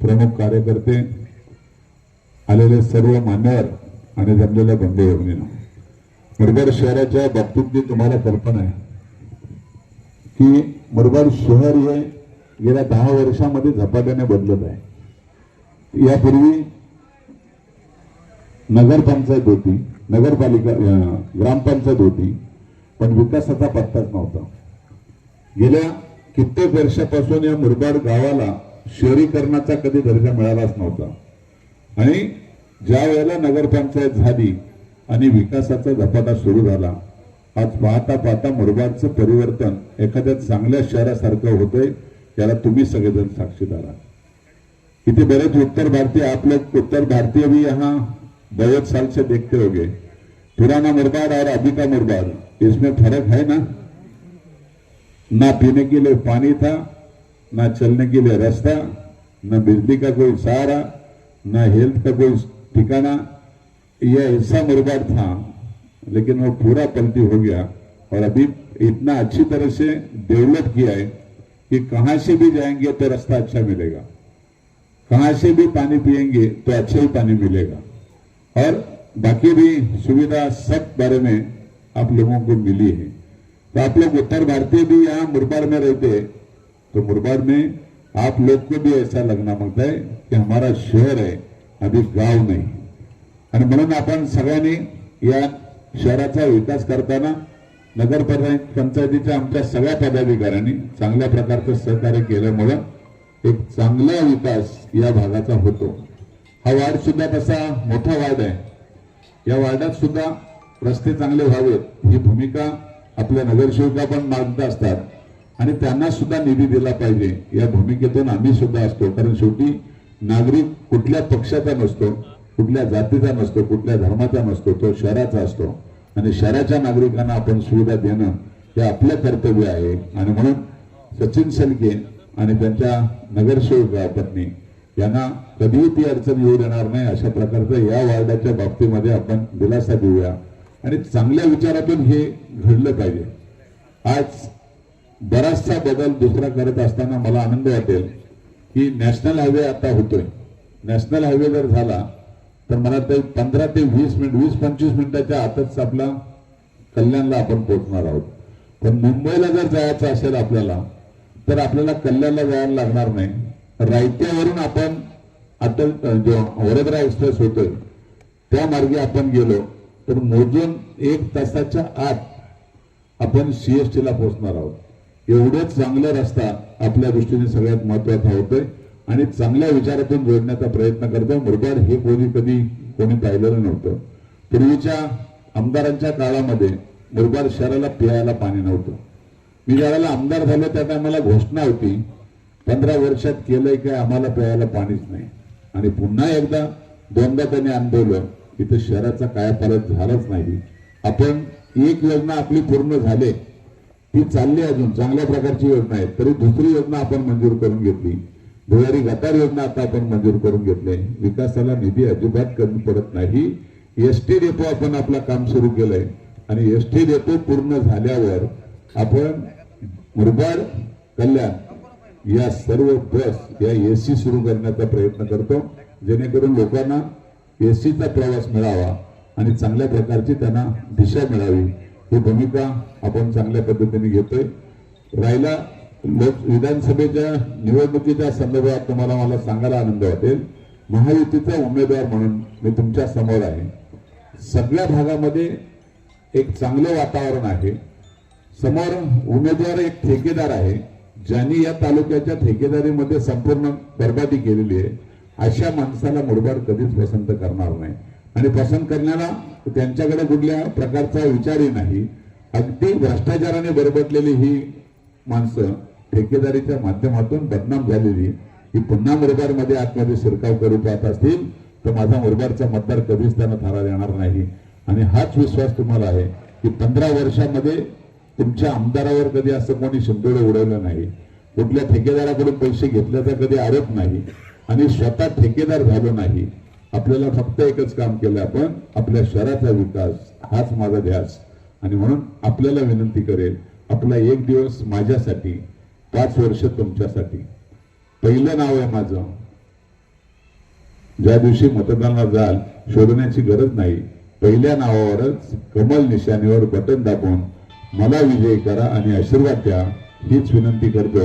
प्रमुख कार्यकर्ते आलेले सर्व मान्यवर आणि जमलेल्या बंधू मुरबाड शहराच्या बाबतीतली तुम्हाला कल्पना आहे की मुरबाड शहर हे गेल्या दहा वर्षामध्ये झपाट्याने बदलत आहे. यापूर्वी नगरपंचायत होती नगरपालिका ग्रामपंचायत होती पण विकासाचा पत्ताच नव्हता. गेल्या कित्येक वर्षापासून या मुरबाड गावाला शहरीकरणाचा कधी दर्जा मिळालाच नव्हता. आणि ज्या वेळेला नगरपंचायत झाली आणि विकासाचा झपाटा सुरू झाला आज पाहता पाहता मुरबाडचं परिवर्तन एखाद्या चांगल्या शहरासारखं होतंय याला तुम्ही सगळेजण साक्षीदार आहात. इथे बरेच उत्तर भारतीय आप लोग उत्तर भारतीय भी यहाँ बहुत साल से देखते होंगे. पुराना मुरबाड और अभी का मुरबाड इसमें फर्क है ना? ना पीने के लिए पानी था ना चलने के लिए रास्ता, न बिजली का कोई सहारा, न हेल्थ का कोई ठिकाना, यह ऐसा मुरबाड था, लेकिन वो पूरा पलटी हो गया और अभी इतना अच्छी तरह से डेवलप किया है कि कहाँ से भी जाएँगे तो रास्ता अच्छा मिलेगा। कहाँ से भी पानी पिएँगे तो अच्छा ही पानी मिलेगा। और बाकी भी सुविधा सब बारे में आप लोगों को मिली है। तो आप लोग उत्तर भारतीय भी यहाँ मुरबाड में रहते हैं तो मुरबाद में आप लोग को भी ऐसा लगना मागता है कि हमारा शहर है अभी गाव नाही। आणि म्हणून आपण सगळ्यांनी या शहराचा विकास करताना नगर पंचायतीच्या आमच्या सगळ्या पदाधिकाऱ्यांनी चांगल्या प्रकारचं सहकार्य केल्यामुळं एक चांगला विकास या भागाचा होतो. हा वार्ड सुद्धा तसा मोठा वार्ड आहे. या वार्डात सुद्धा रस्ते चांगले व्हावेत ही भूमिका आपल्या नगरसेविका पण मागत असतात. आणि त्यांना सुद्धा निधी दिला पाहिजे. या भूमिकेतून आम्ही सुद्धा असतो. कारण शेवटी नागरिक कुठल्या पक्षाचा नसतो कुठल्या जातीचा नसतो कुठल्या धर्माचा नसतो तो शहराचा असतो. आणि शहराच्या नागरिकांना आपण सुविधा देणं हे आपलं कर्तव्य आहे. आणि म्हणून सचिन सलके आणि त्यांच्या नगरसेविका पत्नी यांना कधीही ती अडचण येऊ देणार नाही. अशा प्रकारचं या वार्डाच्या बाबतीमध्ये आपण दिलासा देऊया. आणि चांगल्या विचारातून हे घडलं पाहिजे. आज बराचसा बदल दुसरा करत असताना मला आनंद वाटेल की नॅशनल हायवे आता होतोय. नॅशनल हायवे जर झाला तर मला ते पंधरा ते वीस मिनिट वीस पंचवीस मिनिटाच्या आतच आपला कल्याणला आपण पोहोचणार आहोत. पण मुंबईला जर जायचं असेल आपल्याला तर आपल्याला कल्याणला जायला लागणार नाही. रायत्यावरून आपण अटल जो वडोदरा एक्सप्रेस होतोय त्या मार्गे आपण गेलो तर मोजून एक तासाच्या आत आपण सीएसटी ला पोहोचणार आहोत. एवढं चांगला रस्ता आपल्या दृष्टीने सगळ्यात महत्त्वाचा होतोय. आणि चांगल्या विचारातून जोडण्याचा प्रयत्न करतो मुरबाड हे कोणी कधी कोणी पाहिलेलं नव्हतं. पूर्वीच्या आमदारांच्या काळामध्ये मुरबाड शहराला पियायला पाणी नव्हतं. मी ज्यावेळेला आमदार झालो त्या टायमाला घोषणा होती पंधरा वर्षात केलंय काय? आम्हाला प्यायला पाणीच नाही. आणि पुन्हा एकदा दोनदा त्यांनी अनुभवलं इथं शहराचा काय झालाच नाही. आपण एक योजना आपली पूर्ण झाले ती चालली अजून चांगल्या प्रकारची योजना आहे तरी दुसरी योजना आपण मंजूर करून घेतली. भुयारी गटार योजना आता आपण मंजूर करून घेतले विकासाला निधी अजिबात कमी पडत नाही. एसटी डेपो आपण आपलं काम सुरू केलंय. आणि एसटी डेपो पूर्ण झाल्यावर आपण मुरबाड कल्याण या सर्व बस या एसी सुरू करण्याचा प्रयत्न करतो. जेणेकरून लोकांना एसीचा प्रवास मिळावा आणि चांगल्या प्रकारची त्यांना दिशा मिळावी. ही भूमिका आपण चांगल्या पद्धतीने घेतोय. राहिला लोक विधानसभेच्या निवडणुकीच्या संदर्भात तुम्हाला मला सांगायला आनंद वाटेल. महायुतीचा उमेदवार म्हणून मी तुमच्यासमोर आहे. सगळ्या भागामध्ये एक चांगलं वातावरण आहे. समोर उमेदवार एक ठेकेदार आहे ज्यांनी या तालुक्याच्या ठेकेदारीमध्ये संपूर्ण बरबादी केलेली आहे. अशा माणसाला मुरबाड कधीच पसंत करणार नाही. आणि पसंत करण्याला त्यांच्याकडे कुठल्या प्रकारचा विचारही नाही. अगदी भ्रष्टाचाराने बरबटलेली ही माणसं ठेकेदारीच्या माध्यमातून बदनाम झालेली. ही पुन्हा मुरबाडमध्ये आतमध्ये शिरकाव करू पाहत असतील तर माझा मुरबाडचा मतदार कधीच त्यांना थारा देणार नाही. आणि हाच विश्वास तुम्हाला आहे की पंधरा वर्षामध्ये तुमच्या आमदारावर कधी असं कोणी शिंतोडे उडवलं नाही. कुठल्या ठेकेदाराकडून पैसे घेतल्याचा कधी आरोप नाही. आणि स्वतः ठेकेदार झालो नाही. आपल्याला फक्त एकच काम केलं आपण आपल्या शहराचा विकास हाच माझा ध्यास. आणि म्हणून आपल्याला विनंती करेल आपला एक दिवस माझ्यासाठी पाच वर्ष तुमच्यासाठी. पहिलं नाव आहे माझं. ज्या दिवशी मतदानाला जाल शोधण्याची गरज नाही. पहिल्या नावावरच कमल निशाणीवर बटन दाबून मला विजयी करा आणि आशीर्वाद द्या हीच विनंती करतो